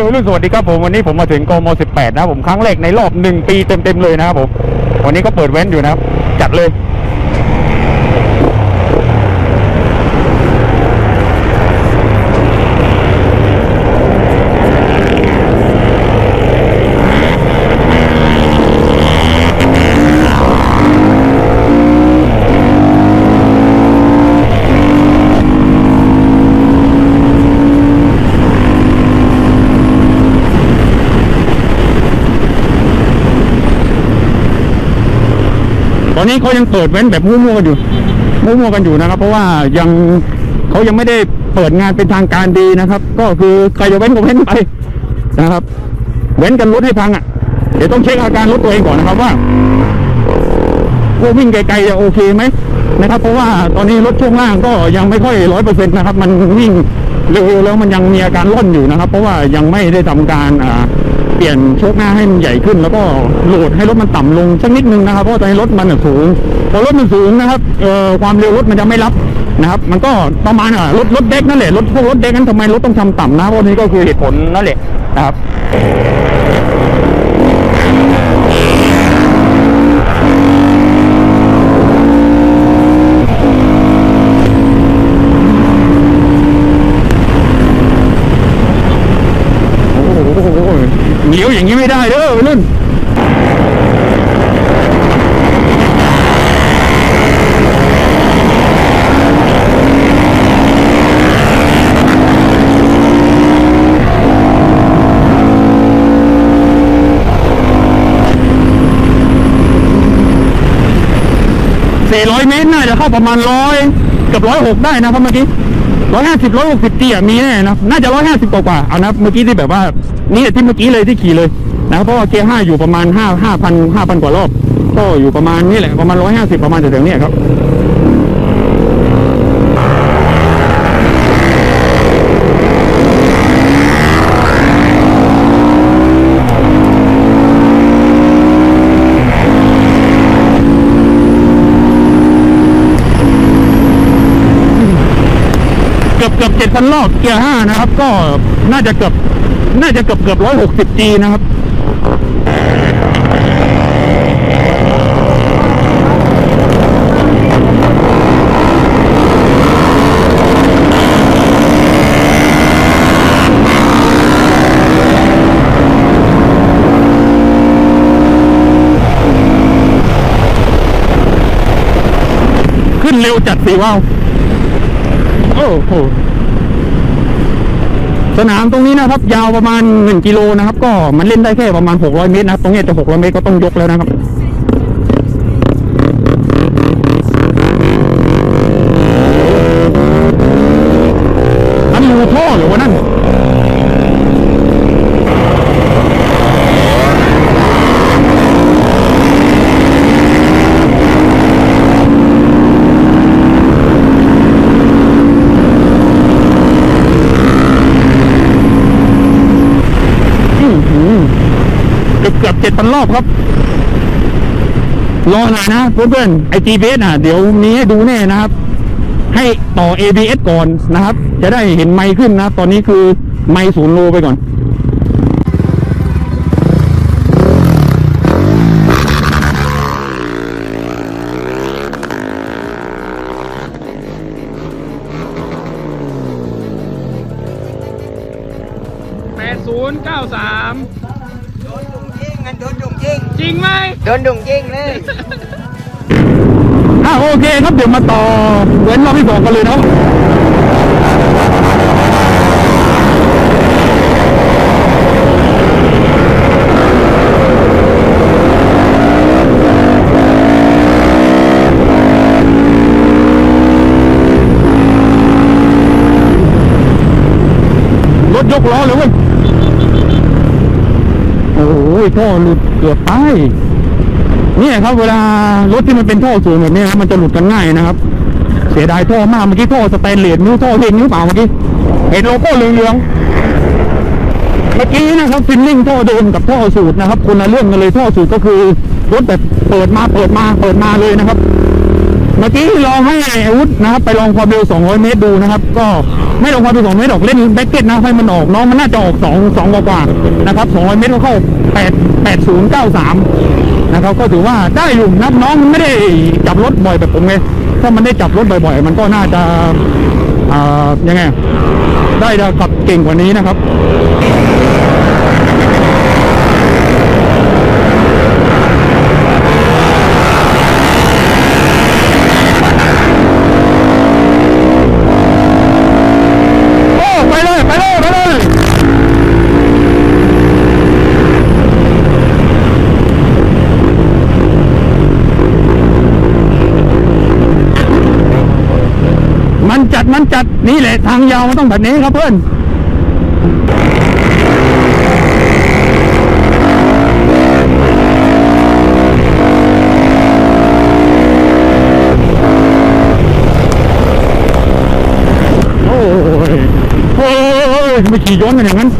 เครุ่นสวัสดีครับผมวันนี้ผมมาถึงกม 18 นะครับผมครั้งแรกในรอบหนึ่งปีเต็มๆเลยนะครับผมวันนี้ก็เปิดเว้นอยู่นะครับจัดเลย ต อนนี้เขายังเปิดเว้นแบบมั่วๆกันอยู่มั่วๆกันอยู่นะครับ เพราะว่ายังเขายังไม่ได้เปิดงานเป็นทางการดีนะครับ ก็คือใครจะเว้นก็เว้นไปนะครับ เว้นกันรถให้พังอะเดี๋ยวต้องเช็คอาการรถตัวเองก่อนนะครับว่าว่าวิ่งไกลๆจะโอเคไหมนะครับ เพราะว่าตอนนี้รถช่วงล่างก็ยังไม่ค่อยร้อยเปอร์เซ็นต์นะครับ มันวิ่งเร็วๆแล้วมันยังมีอาการร่นอยู่นะครับ เพราะว่ายังไม่ได้ทำการอ่า เปลี่ยนโชคหน้าให้มันใหญ่ขึ้น แล้วก็โหลดให้รถมันต่ำลงสักนิดนึงนะครับเพราะตอนนี้รถมันสูงพอรถมันสูงนะครับเอ่อความเร็วรถมันจะไม่รับนะครับมันก็ประมาณอะรถรถเด็กนั่นแหละรถพวกรถเด็กนั้นทำไมรถต้องทำต่ำนะเพราะนี้ก็คือเหตุผลนั่นแหละนะครับ โอ้โหเหนียวอย่างนี้ไม่ได้เด้อวัยรุ่น สี่ร้อยเมตรน่าจะเข้าประมาณร้อยกับร้อยหกได้นะเพราะเมื่อกี้ร้อยห้าสิบร้อยหกสิบตีอะมีแน่นะน่าจะร้อยห้าสิบกว่าเอานะเมื่อกี้ที่แบบว่านี่ที่เมื่อกี้เลยที่ขี่เลยนะเพราะว่าเกียร์ห้าอยู่ประมาณห้าห้าพันห้าพันกว่ารอบก็อยู่ประมาณนี่แหละประมาณร้อยห้าสิบประมาณแถวๆเนี้ยครับ เกือบเกือบเจ็ดพันรอเกียร์ห้านะครับ ก็น่าจะเกือบน่าจะเกือบเกือบร้อยหกสิบจีนะครับขึ้นเร็วจัดสีว้าว โอ้โห สนามตรงนี้นะครับ ยาวประมาณ1กิโลนะครับ ก็มันเล่นได้แค่ประมาณ 600 เมตรนะครับตรงนี้จะ 600 เมตรก็ต้องยกแล้วนะครับนั่นรูท่อหรือว่านั่น เกือบเจ็ดพันรอบครับ รอหน่อยนะเพื่อนๆไอจีเบสอะ เดี๋ยวมีให้ดูแน่นะครับ ให้ต่อ ABS ก่อนนะครับ จะได้เห็นไมค์ขึ้นนะตอนนี้คือไมค์ศูนย์โลไปก่อนแปดศูนย์เก้าสาม จริงไหมโดนดุงยิงเลยอะโอเคครับเดี๋ยวมาต่อเว้นรอบที่สองกันเลยเนาะรถยกล้อเลยเว้ยโอ้ยท่อหลุดเกือบตายเนี่ยครับ เวลารถที่มันเป็นท่อสูงแบบนี้นะมันจะหลุดกันง่ายนะครับ เสียดายท่อมากเมื่อกี้ท่อสแตนเลสนิ้วท่อเห็นนิ้วเปล่าเมื่อกี้เห็นโลโก้เหลืองๆเมื่อกี้นะครับฟินลิ่งท่อโดนกับท่อสูตรนะครับคนละเรื่องกันเลยท่อสูตรก็คือรถแบบเปิดมาเปิดมาเปิดมาเลยนะครับ เมื่อกี้ลองให้อาวุธนะครับไปลองความเร็ว 200 เมตรดูนะครับ ก็ไม่ลองความเร็ว200เมตรออกเล่นแบ็กเก็ตนะให้มันออกน้องมันน่าจะออก2 2กว่ากว่าๆนะครับ 200 เมตรก็เข้า 8 8093 นะครับ ก็ถือว่าได้อยู่นะน้องมันไม่ได้จับรถบ่อยแบบผมไงถ้ามันได้จับรถบ่อยๆ มันก็น่าจะอ่ายังไง ได้จะขับเก่งกว่านี้นะครับ โอ้ ไปเลย ไปเลย ไปเลย มันจัดมันจัดนี่แหละทางยาวมันต้องแบบนี้ครับเพื่อนโอ้ยโอ้ยไม่ขี่ย้อนกันอย่างนั้น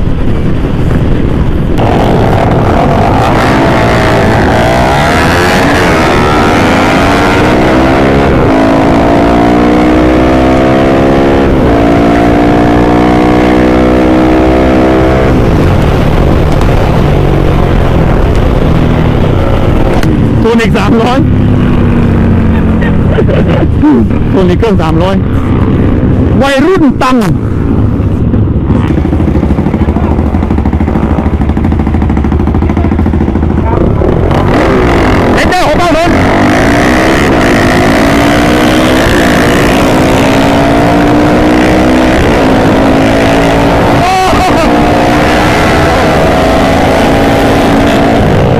อีกสามร้อยตัวนี้เครื่องสามร้อยวัยรุ่นตัง เอ็นเดอร์ของบ้านนน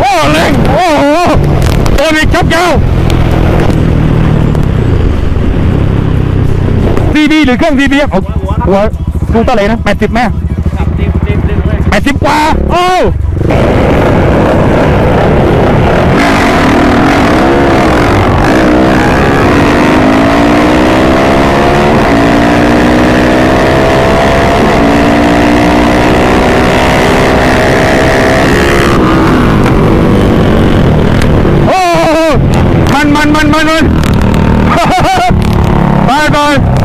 โอ้เร่งโอ้โหตัวนี้ชับยาว ซีบีหรือเครื่องซีบีเอาหัวดูเท่าไหร่นะแปดสิบแม่แปดสิบกว่าโอ้โอ้มันมันมันมันมันไปไป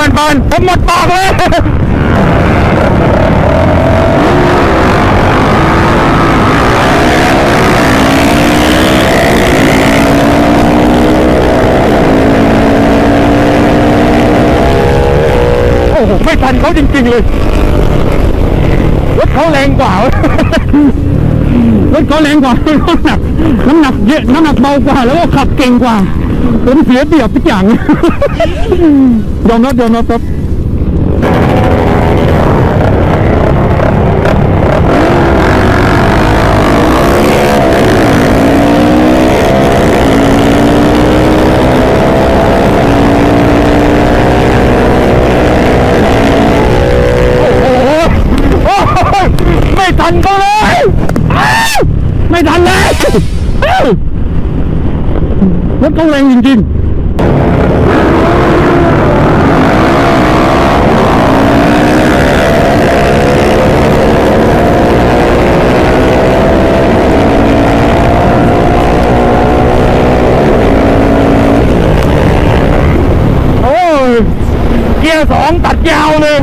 านบานผมหมดปากเลยโอ้โหไม่ทันเขาจริง ๆ เลย รถเขาแรงกว่ารถเขาแรงกว่าน้ำหนักน้ำหนักเยอะน้ำหนักเบากว่า แล้วก็ขับเก่งกว่า ผมเสียเปรียบทุกอย่าง ยอมรับยอมรับครับ โอ้โหโอ้โหไม่ทันเขาเลยอ้าวไม่ทันเลยอ้าว รถเขาแรงจริงๆ โอ้ย เกียร์สองตัดยาวเลย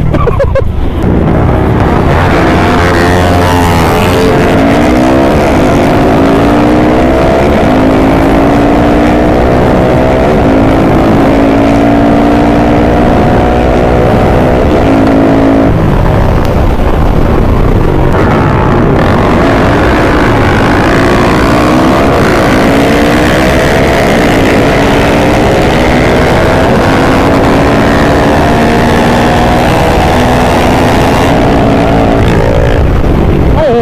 โอ้โห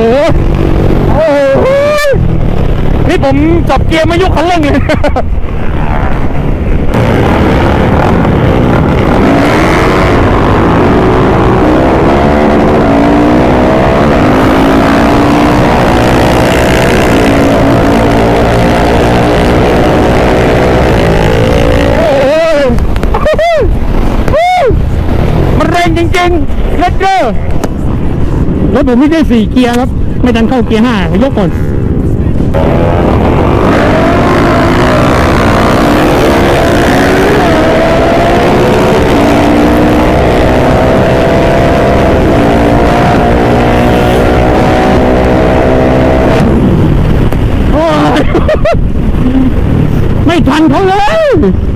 โอ้โห นี่ ผมจับเกียร์ไม่ยกคันเร่งเลยโอ้โหมันแรงจริงๆเลดเดอร์รถผมไม่ได้สี่เกียร์ครับ ไม่ดันเข้าเกียร์ห้ายกก่อน ไม่ทันเขาเลย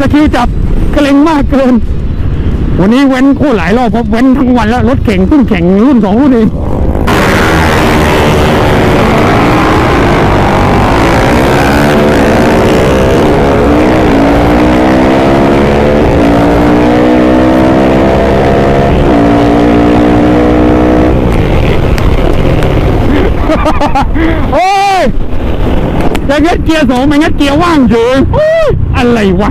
ตะคิวจับเกรงมากเกิน วันนี้เว้นคู่หลายรอบเพราะเว้นทั้งวันแล้วรถเข่งเพิ่งแข่งรุ่นสองรุ่นเองโอ้ยจะงัดเกียร์สองไม่งัดเกียร์ว่างเฉยโอ้ยอะไรวะ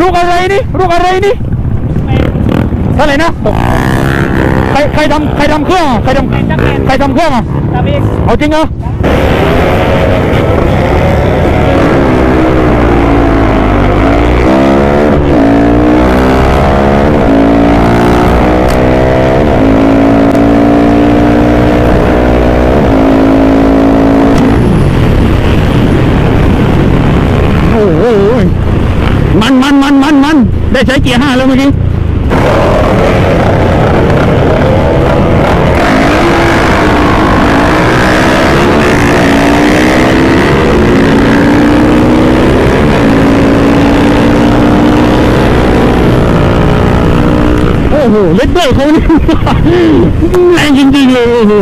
ลูกอะไรนี่ลูกอะไรนี่เท่าไหร่นะใครใครทำใครทำเครื่องอะใครทำใครทำเครื่องอะเอาจริงเหรอโอ้โหมันมันมันมันมันได้ใช้เกียร์ห้าแล้วเมื่อกี้ หเลดเดอร์เขาเนี่ยแรงจริงๆเลยโอ้โห